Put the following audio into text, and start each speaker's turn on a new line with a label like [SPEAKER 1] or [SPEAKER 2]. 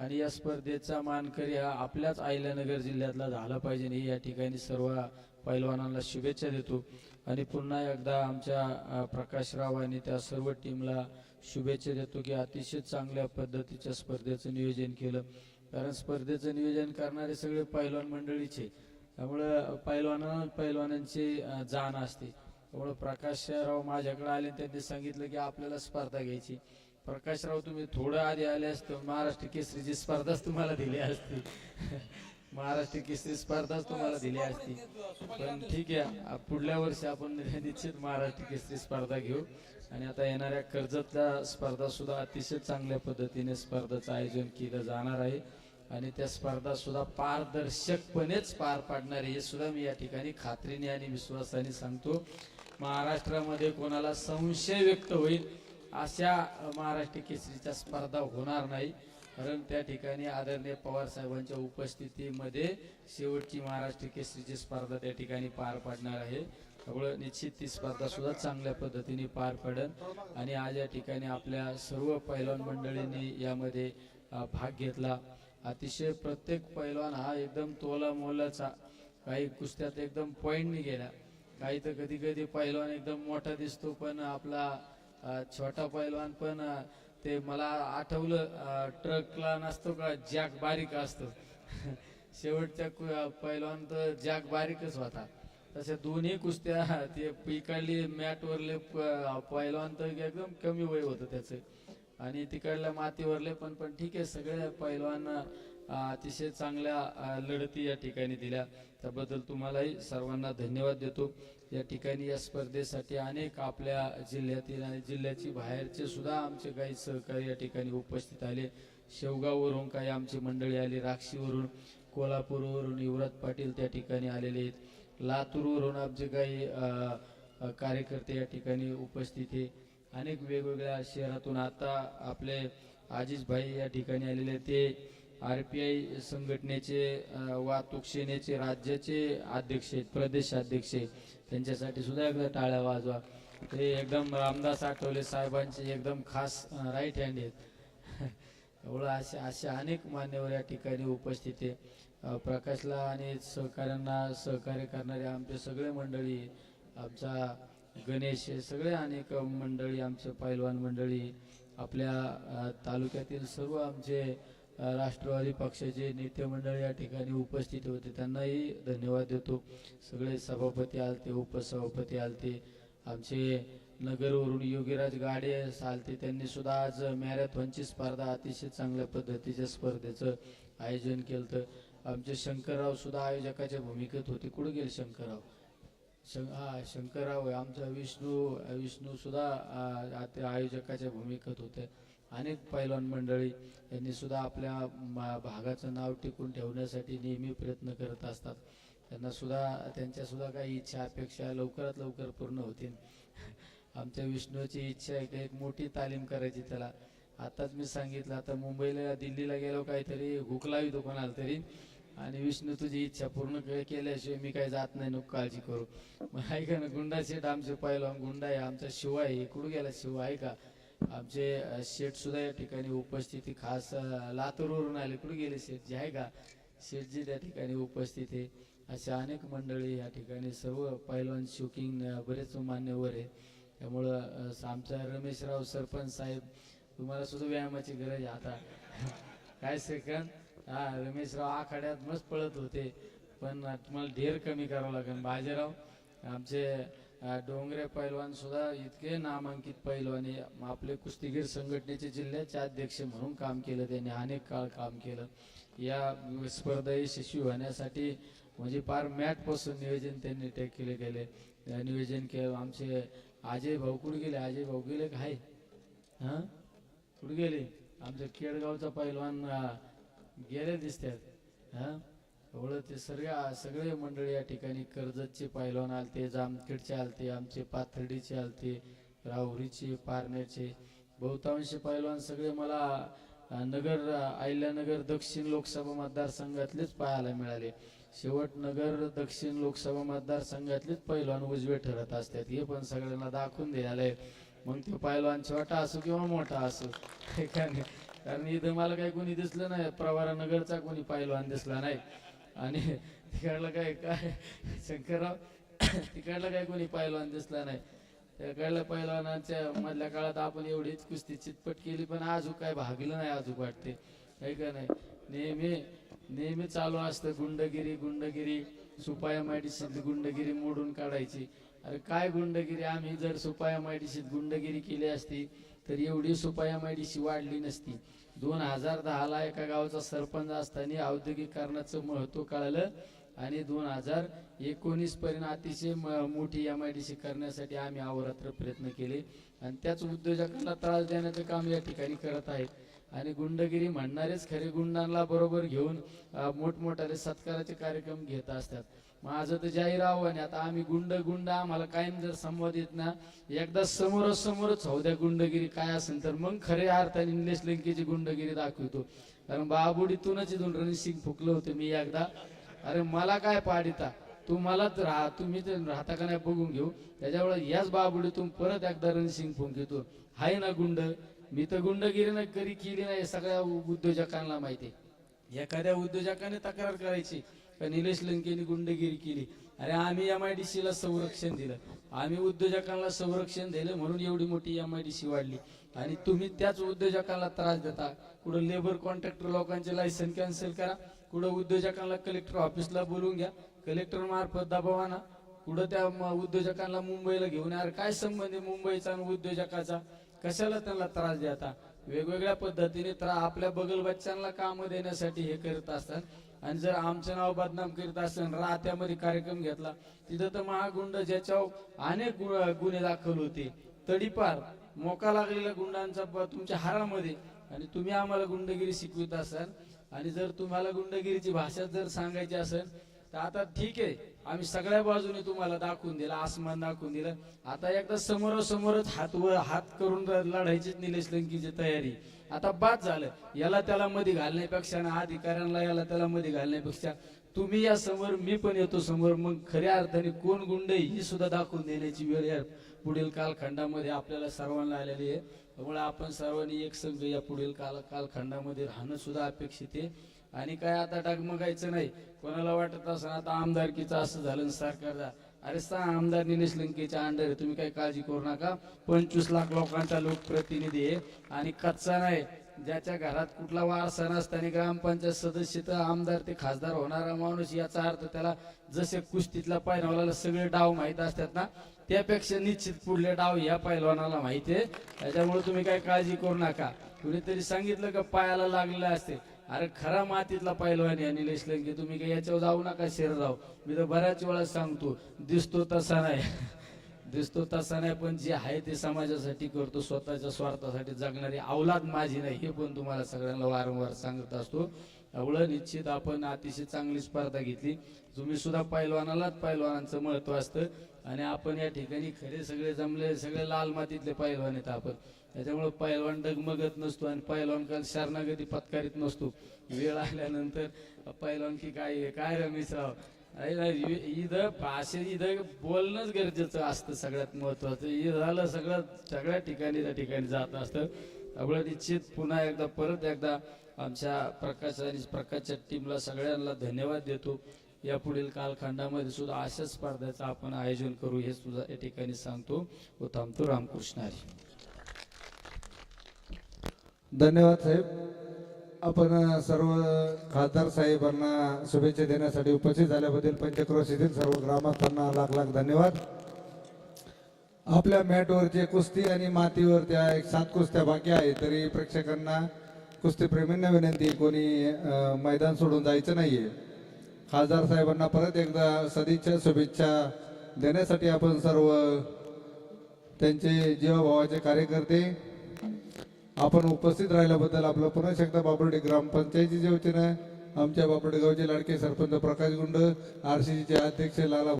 [SPEAKER 1] आणि या स्पर्धेचा मानकरी हा आपल्याच अहिल्यानगर जिल्ह्यातला झाला पाहिजे हे या ठिकाणी सर्व पैलवानांना शुभेच्छा देतो. आणि पुन्हा एकदा आमच्या प्रकाशराव आणि त्या सर्व टीमला शुभेच्छा देतो की अतिशय चांगल्या पद्धतीच्या स्पर्धेचं नियोजन केलं. कारण स्पर्धेचं नियोजन करणारे सगळे पैलवान मंडळीचे त्यामुळं पैलवानांना पैलवानांची जाण असते. त्यामुळं प्रकाशराव माझ्याकडे आले त्यांनी सांगितलं की आपल्याला स्पर्धा घ्यायची. प्रकाशराव तुम्ही थोडं आधी आले असतो महाराष्ट्र केसरीची स्पर्धाच तुम्हाला दिली असती. महाराष्ट्र केसरी स्पर्धाच तुम्हाला दिली असती. पण ठीक आहे पुढल्या वर्षी आपण निश्चित महाराष्ट्र केसरी स्पर्धा घेऊ. आणि आता येणाऱ्या कर्जतच्या स्पर्धा सुद्धा अतिशय चांगल्या पद्धतीने स्पर्धेचं आयोजन केलं जाणार आहे. आणि त्या स्पर्धा सुद्धा पारदर्शकपणेच पार पाडणार आहे हे सुद्धा मी या ठिकाणी खात्रीने आणि विश्वासाने सांगतो. महाराष्ट्रामध्ये कोणाला संशय व्यक्त होईल अशा महाराष्ट्र केसरीच्या स्पर्धा होणार नाही. कारण त्या ठिकाणी आदरणीय पवार साहेबांच्या उपस्थितीमध्ये शेवटची महाराष्ट्र केसरीची स्पर्धा त्या ठिकाणी पार पाडणार आहे. त्यामुळे निश्चित ती स्पर्धा सुद्धा चांगल्या पद्धतीने पार पडेल आणि आज या ठिकाणी आपल्या सर्व पैलवान मंडळींनी यामध्ये भाग घेतला. अतिशय प्रत्येक पैलवान हा एकदम तोला मोलाचा काही कुस्त्यात एकदम पॉईंटने गेला. काही तर कधी कधी पैलवान एकदम मोठा दिसतो पण आपला छोटा पैलवान पण ते मला आठवलं ट्रकला नसतो का जॅक बारीक असतो. शेवटच्या पैलवान तर जॅक बारीकच होता. तसे दोन्ही कुस्त्या ते पिकाडली मॅटवरले पैलवान तर एकदम कमी वय होतं त्याचं. आणि तिकडल्या मातीवरले पण पण ठीक आहे सगळे पैलवान अतिशय चांगल्या लढती या ठिकाणी दिल्या. त्याबद्दल तुम्हालाही सर्वांना धन्यवाद देतो. या ठिकाणी या स्पर्धेसाठी अनेक आपल्या जिल्ह्यातील आणि जिल्ह्याची बाहेरचे सुद्धा आमचे काही सहकारी या ठिकाणी उपस्थित आले. शेवगाववरून काही आमची मंडळी आली राक्षीवरून कोल्हापूरवरून युवराज पाटील त्या ठिकाणी आलेले आहेत. लातूरवरून आमचे काही कार्यकर्ते या ठिकाणी उपस्थित आहे. अनेक वेगवेगळ्या शहरातून आता आपले आजीज भाई या ठिकाणी आलेले ते आर पी आय संघटनेचे वाहतूक सेनेचे राज्याचे अध्यक्ष आहेत प्रदेश अध्यक्ष आहेत. त्यांच्यासाठी सुद्धा एकदा टाळ्या वाजवा. ते एकदम रामदास आठवले साहेबांचे एकदम खास राईट हँड आहेत. एवढं असे असे अनेक मान्यवर या ठिकाणी उपस्थित आहे. प्रकाशला आणि सहकाऱ्यांना सहकार्य करणारे आमचे सगळे मंडळी आमचा गणेश हे सगळे अनेक मंडळी आमचे पैलवान मंडळी आपल्या तालुक्यातील सर्व आमचे राष्ट्रवादी पक्षाचे नेतेमंडळ या ठिकाणी उपस्थित होते. त्यांनाही धन्यवाद देतो. सगळे सभापती आलते उपसभापती आलते. आमचे नगरवरून योगीराज गाडे चालते. त्यांनी सुद्धा आज मॅरेथॉनची स्पर्धा अतिशय चांगल्या पद्धतीच्या स्पर्धेचं आयोजन केलं आमचे शंकरराव सुद्धा आयोजकाच्या भूमिकेत होते. कुठे गेले शंकरराव? शं हा शंकरराव आमचा विष्णू विष्णू सुद्धा आयोजकाच्या भूमिकेत होते. अनेक पैलवान मंडळी यांनी सुद्धा आपल्या भागाचं नाव टिकून ठेवण्यासाठी नेहमी प्रयत्न करत असतात. त्यांना सुद्धा त्यांच्या सुद्धा काही इच्छा अपेक्षा लवकरात लवकर पूर्ण होतील. आमच्या विष्णूची इच्छा आहे की एक मोठी तालीम करायची त्याला. आताच मी सांगितलं आता मुंबईला दिल्लीला गेलो काहीतरी हुकलावी दुकानाला कोणाला तरी. आणि विष्णू तुझी इच्छा पूर्ण केल्याशिवाय मी काही जात नाही नको काळजी करू. मग ऐका ना गुंडा शेठ आमचे पहिलवान गुंडा आहे आमचा शिवाय आहे. गेला शिवाय आहे का आमचे शेठ सुद्धा या ठिकाणी उपस्थिती खास लातूरवरून आले. कुठे गेले शेठ? जे आहे का? शेठजी त्या ठिकाणी उपस्थित आहे. अशा अनेक मंडळी या ठिकाणी सर्व पैलवान शूटिंग बरेच मान्यवर आहे. त्यामुळं आमचा रमेशराव सरपंच साहेब तुम्हाला सुद्धा व्यायामाची गरज आहे. आता काय सेकंद हा रमेशराव आखाड्यात मस्त पळत होते. पण तुम्हाला ढेर कमी करावं लागेल. बाजीराव आमचे डोंगरे पैलवान सुद्धा इतके नामांकित पैलवान आपले कुस्तीगीर संघटनेचे जिल्ह्याचे अध्यक्ष म्हणून काम केलं त्यांनी अनेक काळ काम केलं. या स्पर्धा यशस्वी होण्यासाठी म्हणजे फार मॅटपासून नियोजन त्यांनी ते केले गेले. नियोजन केलं आमचे अजय भाऊ कुठे गेले? अजय भाऊ गेले काय हां? कुठे गेले? आमच्या केडगावचा पैलवान गेले दिसतात. हां? ते सगळ्या सगळे मंडळी या ठिकाणी कर्जतचे पैलवान आलते जामखेडचे आलते आमचे पाथर्डीचे आलते राहुरीचे पारनेरचे. बहुतांश पैलवान सगळे मला नगर अहिल्यानगर दक्षिण लोकसभा मतदारसंघातलेच पाहायला मिळाले. शेवट नगर दक्षिण लोकसभा मतदारसंघातलेच पैलवान उजवे ठरत असतात. हे पण सगळ्यांना दाखवून द्यायला मग ते पैलवान छोटा असो किंवा मोठा असो. कारण इथं मला काही कोणी दिसलं नाही. प्रवारा नगरचा कोणी पैलवान दिसला नाही. आणि तिकडला काय काय शंकरराव तिकडलं काय कोणी पहिलवान दिसला नाही. तिकडल्या पैलवानांच्या मधल्या काळात आपण एवढीच कुस्ती चितपट केली पण आजू काय भागलं नाही अजून वाटते काय का नाही? नेहमी नेहमी चालू असतं गुंडगिरी गुंडगिरी सुपाया मायडीशीत गुंडगिरी मोडून काढायची. अरे काय गुंडगिरी? आम्ही जर सुपाया मायडीशीत गुंडगिरी केली असती तर एवढी सुपाया मायडीशी वाढली नसती. दोन हजार दहाला एका गावाचा सरपंच असताना औद्योगिकरणाचं महत्त्व कळालं आणि दोन हजार एकोणीस पर्यंत अतिशय म- मोठी एम आय डी सी करण्यासाठी आम्ही अवरात्र प्रयत्न केले. आणि त्याच उद्योजकांना त्रास देण्याचं काम या ठिकाणी करत आहेत आणि गुंडगिरी म्हणणारेच खरे गुंडांना बरोबर घेऊन अ, मोठमोठाले सत्काराचे कार्यक्रम घेत असतात. माझं तर जाहीर आव्हान आहे आता आम्ही गुंड गुंड आम्हाला कायम जर संवाद येत ना एकदा समोरच होऊ द्या गुंडगिरी काय असेल तर. मग खऱ्या अर्थाने इंग्लिश लंकेची गुंडगिरी दाखवतो. कारण बाबुडीतूनच इथून रणसिंग फुकलं होतं मी एकदा. अरे मला काय पाडिता? तू मलाच राहा तुम्ही ते राहता का नाही बघून घेऊ. त्याच्यामुळे याच बाबुडीतून परत एकदा रणसिंग घेतो हाय ना गुंड? मी तर गुंडगिरी नाही कधी केली नाही सगळ्या उद्योजकांना माहिती आहे. एखाद्या उद्योजकाने तक्रार करायची. का निलेश लंकेने गुंडगिरी केली. अरे आम्ही एम आय डी सीला संरक्षण दिलं. आम्ही उद्योजकांना संरक्षण दिलं म्हणून एवढी मोठी एम आय डी सी वाढली. आणि तुम्ही त्याच उद्योजकांना त्रास देता. कुठं लेबर कॉन्ट्रॅक्टर लोकांचे लायसन कॅन्सल करा. कुठं उद्योजकांना कलेक्टर ऑफिसला बोलवून घ्या. कलेक्टर मार्फत दबावाना कुठं त्या उद्योजकांना मुंबईला घेऊन यार अरे काय संबंध आहे मुंबईचा आणि उद्योजकाचा? कशाला त्यांना त्रास देता? वेगवेगळ्या पद्धतीने त्रा आपल्या बगल बच्चांना काम देण्यासाठी हे करत असतात. आणि जर आमचं नाव बदनाम करीत असेल राहत्यामध्ये कार्यक्रम घेतला तिथं तर महागुंड ज्याच्यावर अनेक गुन्हे दाखल होते. तडीपार मोका लागलेल्या गुंडांचा प- तुमच्या हारामध्ये. आणि तुम्ही आम्हाला गुंडगिरी शिकवित असाल. आणि जर तुम्हाला गुंडगिरीची भाषा जर सांगायची असेल तर आता ठीक आहे. आम्ही सगळ्या बाजूने तुम्हाला दाखवून दिलं आसमान दाखवून दिलं. आता एकदा समोरासमोरच हात व हात करून लढायचीच निलेश लंकीची तयारी. आता बाद झालं. याला त्याला मध्ये घालण्यापेक्षा ना अधिकाऱ्यांना याला त्याला मध्ये घालण्यापेक्षा तुम्ही या समोर मी पण येतो समोर. मग खऱ्या अर्थाने कोण गुंड ही सुद्धा दाखवून देण्याची वेळ या पुढील कालखंडामध्ये आपल्याला सर्वांना आलेली आहे. त्यामुळे आपण सर्वांनी एक संघ या पुढील काल कालखंडामध्ये राहणं सुद्धा अपेक्षित आहे. आणि काय आता डगमगायचं नाही. कोणाला वाटत असं आता आमदारकीचं असं झालं आणि सरकारचा अरे सा आमदार निलेश लंकेच्या अंडर आहे. तुम्ही काही काळजी करू नका. पंचवीस लाख लोकांचा लोकप्रतिनिधी आहे. आणि कच्चा नाही. ज्याच्या घरात कुठला वारसा नसताना ग्रामपंचायत सदस्य तर आमदार ते खासदार होणारा माणूस याचा अर्थ त्याला जसे कुस्तीतला पैलवानाला सगळे डाव माहीत असतात ना त्यापेक्षा निश्चित पुढले डाव या पैलवानाला माहिती आहे. त्याच्यामुळे तुम्ही काय काळजी करू नका. कुणीतरी सांगितलं का पायाला लागलेलं असते? अरे खरा मातीतला पैलवान या निलेश लंके तुम्ही काही याच्यावर जाऊ नका शेर जाऊ मी तर बऱ्याच वेळा सांगतो दिसतो तसा नाही. दिसतो तसा नाही पण जे आहे ते समाजासाठी करतो स्वतःच्या स्वार्थासाठी. जगणारी अवलाद माझी नाही हे पण तुम्हाला सगळ्यांना वारंवार सांगत असतो. एवढं निश्चित आपण अतिशय चांगली स्पर्धा घेतली. तुम्ही सुद्धा पैलवानालाच पैलवानांचं महत्त्व असतं. आणि आपण या ठिकाणी खरे सगळे जमले सगळे लाल मातीतले पैलवान आहेत आपण. त्याच्यामुळे पैलवान डगमगत नसतो आणि पैलवान काल शरणागती पत्कारीत नसतो. वेळ आल्यानंतर पैलवान की काय आहे, काय रमेशराव नाही नाही, इथं भाषे इथं बोलणंच गरजेचं असतं सगळ्यात महत्वाचं. इथं झालं सगळं सगळ्या ठिकाणी त्या ठिकाणी जात असतं. त्यामुळे निश्चित पुन्हा एकदा परत एकदा आमच्या प्रकाश आणि प्रकाशच्या टीमला सगळ्यांना धन्यवाद देतो. या पुढील कालखंडामध्ये सुद्धा अशाच स्पर्धेचं आपण आयोजन करू हे सुद्धा या ठिकाणी सांगतो. व थांबतो रामकृष्ण हरी.
[SPEAKER 2] धन्यवाद साहेब. आपण सर्व खासदार साहेबांना शुभेच्छा देण्यासाठी उपस्थित झाल्याबद्दल पंचक्रोश येथील सर्व ग्रामस्थांना लाख लाख धन्यवाद. आपल्या मॅटवरचे कुस्ती आणि मातीवर त्या एक सात कुस्त्या बाकी आहे तरी प्रेक्षकांना कुस्तीप्रेमींना विनंती कोणी मैदान सोडून जायचं नाहीये. खासदार साहेबांना परत एकदा सदिच्छा शुभेच्छा देण्यासाठी आपण सर्व त्यांचे जीवाभावाचे कार्यकर्ते आपण उपस्थित राहिल्याबद्दल आपलं पुन्हा एकदा बाबर्डे ग्रामपंचायतीच्या वतीनं आमच्या बाबर्डे गावचे लाडके सरपंच प्रकाश गुंड आरसीसीचे अध्यक्ष लाला